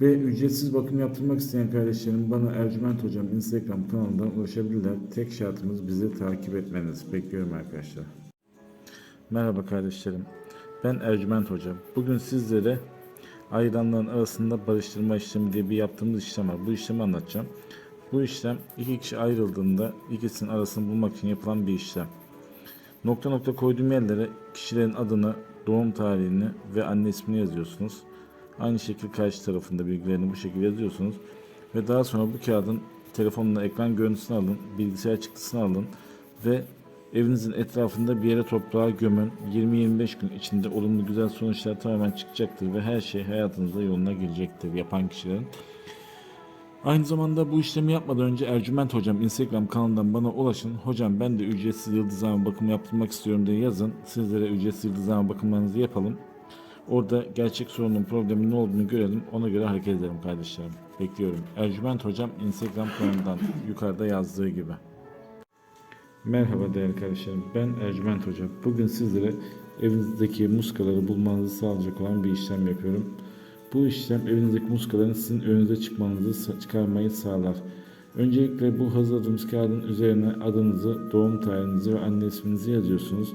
Ve ücretsiz bakım yaptırmak isteyen kardeşlerim bana Ercüment Hocam Instagram kanalından ulaşabilirler. Tek şartımız bizi takip etmeniz. Bekliyorum arkadaşlar. Merhaba kardeşlerim. Ben Ercüment Hocam. Bugün sizlere ayranların arasında barıştırma işlemi diye bir yaptığımız işlem var. Bu işlemi anlatacağım. Bu işlem iki kişi ayrıldığında ikisinin arasını bulmak için yapılan bir işlem. Nokta nokta koyduğum yerlere kişilerin adını, doğum tarihini ve anne ismini yazıyorsunuz. Aynı şekilde karşı tarafında bilgilerini bu şekilde yazıyorsunuz. Ve daha sonra bu kağıdın telefonla ekran görüntüsünü alın, bilgisayar çıktısını alın ve evinizin etrafında bir yere toprağa gömün. 20-25 gün içinde olumlu güzel sonuçlar tamamen çıkacaktır ve her şey hayatınızda yoluna girecektir yapan kişilerin. Aynı zamanda bu işlemi yapmadan önce Ercüment Hocam Instagram kanalından bana ulaşın. Hocam ben de ücretsiz yıldızlama bakımı yaptırmak istiyorum diye yazın. Sizlere ücretsiz yıldızlama bakımlarınızı yapalım. Orada gerçek sorunun problemin ne olduğunu görelim. Ona göre hareket edelim kardeşlerim. Bekliyorum. Ercüment Hocam Instagram kanalından yukarıda yazdığı gibi. Merhaba değerli kardeşlerim. Ben Ercüment Hoca. Bugün sizlere evinizdeki muskaları bulmanızı sağlayacak olan bir işlem yapıyorum. Bu işlem evinizdeki muskaların sizin önünüze çıkmanızı çıkarmayı sağlar. Öncelikle bu hazırladığımız kağıdın üzerine adınızı, doğum tarihinizi ve anne isminizi yazıyorsunuz.